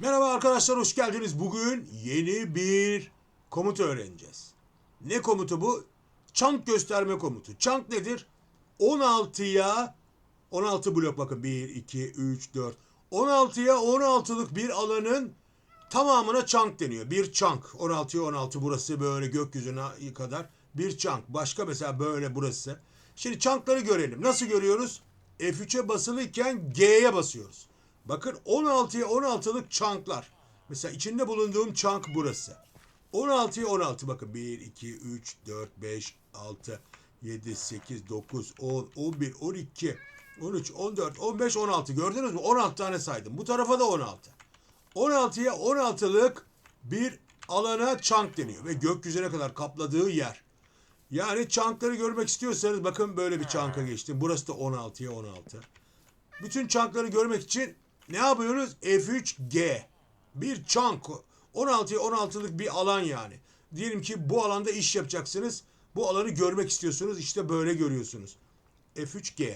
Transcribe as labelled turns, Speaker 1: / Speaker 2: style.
Speaker 1: Merhaba arkadaşlar hoş geldiniz. Bugün yeni bir komut öğreneceğiz. Ne komutu bu? Çank gösterme komutu. Çank nedir? 16'ya 16 blok bakın 1, 2, 3, 4. 16'ya 16'lık bir alanın tamamına çank deniyor. Bir çank. 16'ya 16 burası böyle gökyüzüne kadar bir çank. Başka mesela böyle burası. Şimdi çankları görelim. Nasıl görüyoruz? F3'e basılıyken G'ye basıyoruz. Bakın 16'ya 16'lık çanklar. Mesela içinde bulunduğum çank burası. 16'ya 16 bakın 1, 2, 3, 4, 5, 6, 7, 8, 9, 10, 11, 12, 13, 14, 15, 16 gördünüz mü? 16 tane saydım. Bu tarafa da 16. 16'ya 16'lık bir alana çank deniyor ve gökyüzüne kadar kapladığı yer. Yani çankları görmek istiyorsanız bakın böyle bir çanka geçtim. Burası da 16'ya 16. Bütün çankları görmek için ne yapıyoruz? F3G. Bir çank. 16'ya 16'lık bir alan yani. Diyelim ki bu alanda iş yapacaksınız. Bu alanı görmek istiyorsunuz. İşte böyle görüyorsunuz. F3G.